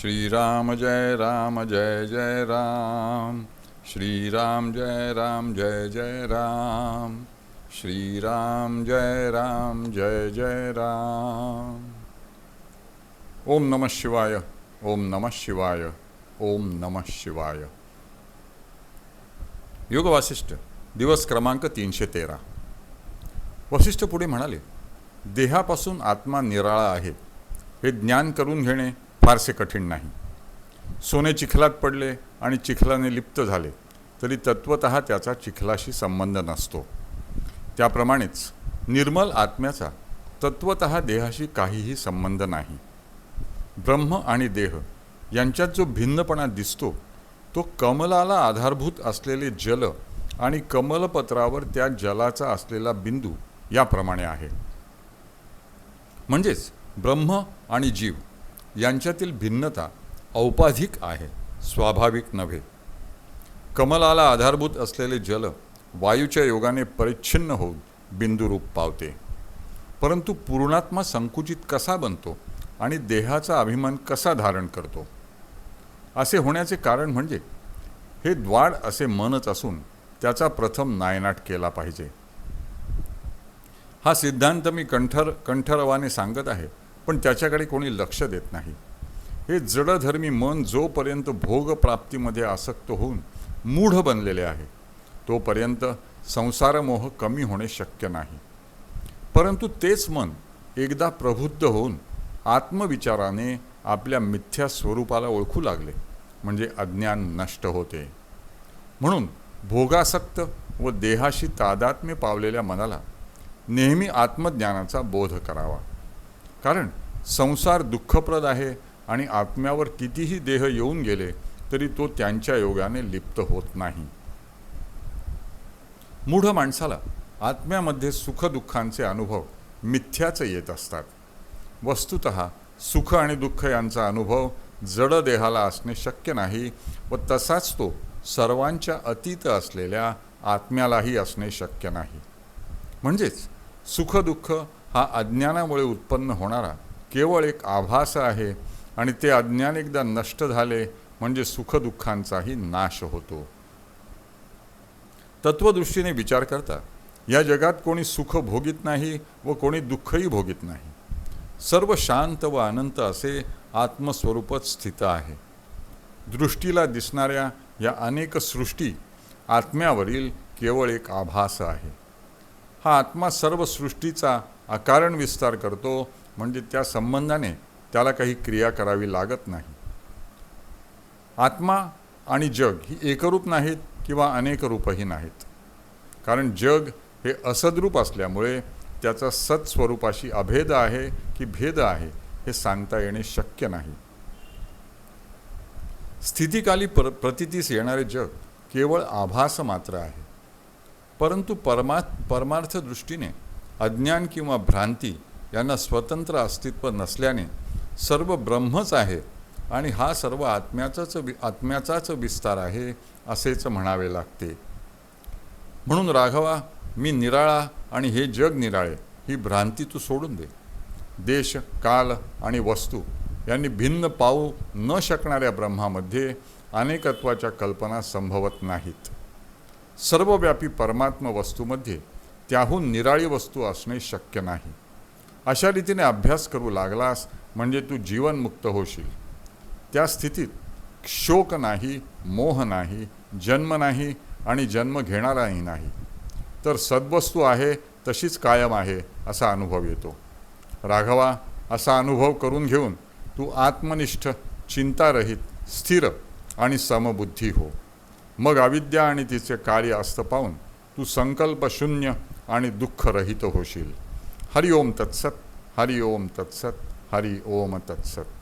श्रीराम जय राम जय जय राम श्रीराम जय राम जय जय राम श्रीराम जय राम जय जय राम ओम नमः शिवाय ओम नमः शिवाय ओम नमः शिवाय योग वासिष्ठ दिवस क्रमांक तीनशे तेरा वसिष्ठ पुढे म्हणाले देहापासून आत्मा निराळा आहे हे ज्ञान करून घेणे फारसे कठीण नाही. सोने चिखलात पडले आणि चिखलाने लिप्त झाले तरी तत्वत त्याचा चिखलाशी संबंध नसतो. त्याप्रमाणेच निर्मल आत्म्याचा तत्वत देहाशी काहीही संबंध नाही. ब्रह्म आणि देह यांच्यात जो भिन्नपणा दिसतो तो कमलाला आधारभूत असलेले जल आणि कमलपत्रावर त्या जलाचा असलेला बिंदू याप्रमाणे आहे. म्हणजेच ब्रह्म आणि जीव यांच्यातील भिन्नता औपाधिक आहे स्वाभाविक नव्हे. कमलाला आधारभूत असलेले जल वायूच्या योगाने परिच्छिन्न होऊन बिंदुरूप पावते. परंतु पूर्णात्मा संकुचित कसा बनतो आणि देहाचा अभिमान कसा धारण करतो? असे होण्याचे कारण म्हणजे हे द्वाड असे मनच असून त्याचा प्रथम नायनाट केला पाहिजे. हा सिद्धांत मी कंठर कंठरवाने सांगत आहे. पण त्याच्याकडे कोणी लक्ष देत नाही. हे जडधर्मी मन जोपर्यंत भोगप्राप्तीमध्ये आसक्त होऊन मूढ बनलेले आहे तोपर्यंत संसारमोह कमी होणे शक्य नाही. परंतु तेच मन एकदा प्रबुद्ध होऊन आत्मविचाराने आपल्या मिथ्या स्वरूपाला ओळखू लागले म्हणजे अज्ञान नष्ट होते. म्हणून भोगासक्त व देहाशी तादात्म्य पावलेल्या मनाला नेहमी आत्मज्ञानाचा बोध करावा. कारण संसार दुःखप्रद आहे आणि आत्म्यावर कितीही देह येऊन गेले तरी तो त्यांच्या योगाने लिप्त होत नाही. मूढ माणसाला आत्म्यामध्ये सुखदुःखांचे अनुभव मिथ्याचे येत असतात. वस्तुत सुख आणि दुःख यांचा अनुभव जड देहाला असणे शक्य नाही व तसाच तो सर्वांच्या अतीत असलेल्या आत्म्यालाही असणे शक्य नाही. म्हणजेच सुखदुःख हा अज्ञानामुळे उत्पन्न होणारा केवळ एक आभास आहे आणि ते अज्ञान एकदा नष्ट झाले म्हणजे सुखदुःखांचाही नाश होतो. तत्वदृष्टीने विचार करता या जगात कोणी सुख भोगीत नाही व कोणी दुःखही भोगीत नाही. सर्व शांत व अनंत असे आत्मस्वरूपच स्थित आहे. दृष्टीला दिसणाऱ्या या अनेक सृष्टी आत्म्यावरील केवळ एक आभास आहे. हा आत्मा सर्व सृष्टीचा अकारण विस्तार करतो म्हणजे त्या संबंधाने त्याला काही क्रिया करावी लागत नाही. आत्मा आणि जग ही एकरूप नाहीत किंवा अनेक रूपही नाहीत. कारण जग हे असद्रूप असल्यामुळे त्याचा सत्स्वरूपाशी अभेद आहे की भेद आहे हे सांगता येणे शक्य नाही. स्थितीकाली प्र प्रतितीस येणारे जग केवळ आभास मात्र आहे. परंतु परमा परमार्थ दृष्टीने अज्ञान किंवा भ्रांती यांना स्वतंत्र अस्तित्व नसल्याने सर्व ब्रह्मच आहे आणि हा सर्व आत्म्याचाच वि आत्म्याचाच विस्तार आहे असेच म्हणावे लागते. म्हणून राघवा मी निराळा आणि हे जग निराळे ही भ्रांती तू सोडून दे. देश काल आणि वस्तू यांनी भिन्न पाहू न शकणाऱ्या ब्रह्मामध्ये अनेकत्वाच्या कल्पना संभवत नाहीत. सर्वव्यापी परमात्म वस्तूमध्ये त्याहून निराळी वस्तू असणे शक्य नाही. अशा रीतीने अभ्यास करू लागलास म्हणजे तू जीवनमुक्त होशील. त्या स्थितीत शोक नाही मोह नाही जन्म नाही आणि जन्म घेणाराही नाही. तर सद्वस्तू आहे तशीच कायम आहे असा अनुभव येतो. राघवा असा अनुभव करून घेऊन तू आत्मनिष्ठ चिंतारहित स्थिर आणि समबुद्धी हो. मग अविद्या आणि तिचे कार्य असतं पाहून तू संकल्पशून्य आणि दुःखरहित होशील. हरिओम तत्सत हरिओम तत्सत हरि ओम तत्सत.